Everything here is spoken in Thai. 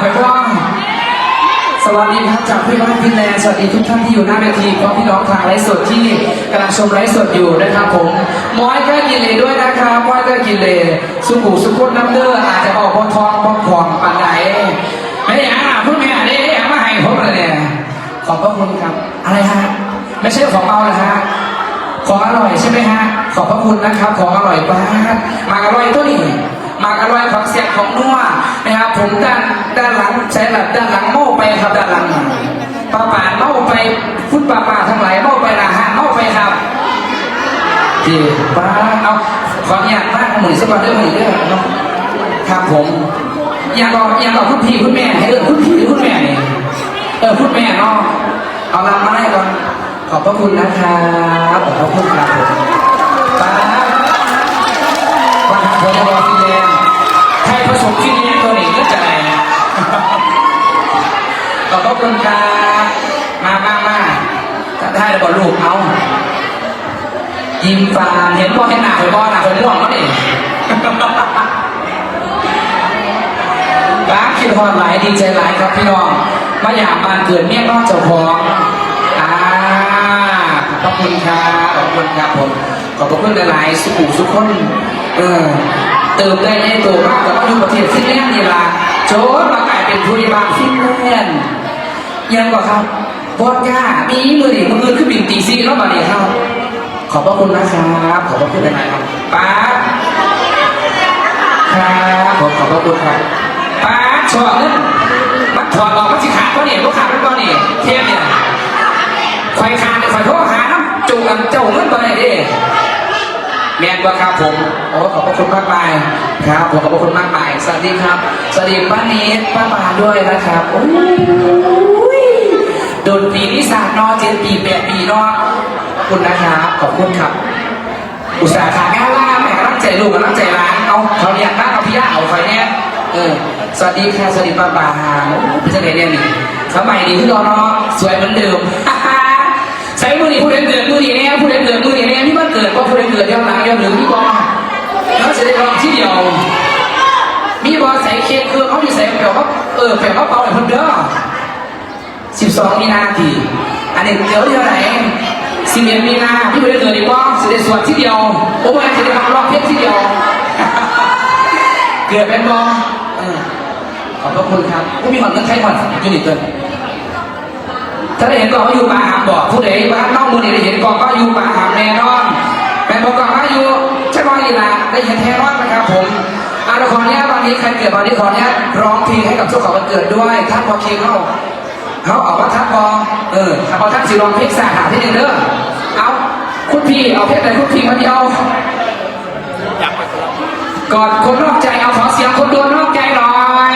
วัสดีครับจากพี่บ้านฟินแลนด์สวัสดีทุกท่านที่อยู่หน้าเวทีพร้อมพี่น้องทางไลฟ์สดที่กำลังชมไลฟ์สดอยู่นะครับผมมอยก็กินเลยด้วยนะครับมอยก็กินเลยสุขุสุขุนน้ำเด้ออาจจะออกบอทองบอขวางปันไหนไม่อยากอ่พูดไม่อยากได้ได้อยากมาให้ผมเลยเนี่ยขอบพระคุณครับ อะไรฮะไม่ใช่ของเมานะฮะของอร่อยใช่ไหมฮะขอบพระคุณนะครับ ของอร่อยมากมากอร่อยตัวนี้มากอร่อยของเสียงของนัว นะครับผมด้านด้านหลังใช้แบบด้านหลังเมาไปครับด้านหลังป้าป่านเมาไปฟุตป้าป่าทั้งหลายเมาไปนะฮะเมาไปครับดีป้าเอาขออนุญาตมากหมุนสักวันเรื่องหมุนเรื่องเนาะครับผมอยากบอกอยากบอกคุณพี่คุณแม่ให้เออคุณพี่หรือคุณแม่เนี่ยเออคุณแม่เนาะเอาลำมาให้ก่อนขอบพระคุณนะครับขอบพระคุณครับผมป้าวันพลบอฟินแลนด์ไทยผสมฟินแลนด์ตัวนี้ก็จะไหน ขอบพระคุณครับมามามาถ้าได้แล้วบอลูกเอายิ้มฟานเห็นบอเห็นหน้าเห็นบอหน้าเห็นม่วงแล้วนี่รักคิดฮอนหลายดีใจหลายครับพี่น้องมาอยากบานเกิดเมียนอกเจ้าของอ่าขอบคุณครับขอบคุณครับผมขอบคุณหลายๆสุขุสุขคนเออเติมได้ในตัวมากแต่ว่าอยู่ประเทศฟินแลนด์นี่ล่ะโจนมาไกลายเป็นผู้ริบาลฟินแลนด์ ยังกว่าครับบอดก้ามีมือดิมือขึ้นบินตีซีแล้วมาดิครับ ขอบพระคุณนะครับ ขอบพระคุณหลายๆครับป้าครับผมขอบพระคุณครับป้าชอบเงินมันถอดออกมันสิขาดก็เนี่ยก็ขาดมันก็เนี่ยเทียบเนี่ยไฟขาดเนี่ยไฟโทรหาน้ำจูกันเจ้าเงินไหนดิแมนว่าครับผมโอ้ขอบพระคุณมากมายครับผมขอบพระคุณมากมายสวัสดีครับ สวัสดีป้านิดป้าบานด้วยนะครับโอ้ ดนปีนิสานนอเจ็ดปีแปดปีนอคุณนะครับขอบคุณครับ อุตสาหกรรมแม่ล่าแม่รักใจลูกกับรักใจร้านเอาเขาเรียกนั่งเอาพี่ย่าเอาไฟแน่เออสวัสดีค่ะสวัสดีป้าบาพี่เจเนเนี่ยนี่สมัยนี้พี่รอเนาะสวยเหมือนเดิมใช้มือนี่ผู้เล่นเกิดมือนี่แน่ผู้เล่นเกิดมือนี่แน่พี่บ้านเกิดก็ผู้เล่นเกิดย้อนหลังย้อนหนึ่งพี่บอแล้วจะได้ลองที่เดียวมีบอใส่เค้กคือเขาอยู่ใส่แผ่วเขาเออแผ่วเขาเป่าให้เพิ่นเด้อ 12 มีนาทีอันนี้เดี๋ยวเท่าไหร่สิบเอ็ดมีนาพี่ไม่ได้เกิดอีกว่าสิได้สวดที่เดียวโอ้ยจะได้ทำรอบเพชรที่เดียว เกิดเป็นบอเออขอบพระคุณครับผู้มีความตั้งใจหมดยูนิตเกินถ้าได้เห็นกองก็อยู่ป่าหามบอกผู้ใดบ้านนอกมือได้เห็นกองก็อยู่ป่าหามแน่นอนแม่บอกกองก็อยู่ใช่ไหมอีหละได้เห็นแท้รอดนะครับผมอาละครเนี้ยวันนี้ใครเกิดวันนี้ขอเนี้ยร้องเพลงให้กับเจ้าของวันเกิดด้วยท่านพอเคเข้า เขาออกว่าทักบอเออถ้าพอทักสิลองเพลงสาหาที่หนึ่งเด้อเอาคุณพี่เอาเพลงไหนคุณพี่มาเดียวกอดคนนอกใจเอาขอเสียงคนโดนนอกใจหน่อย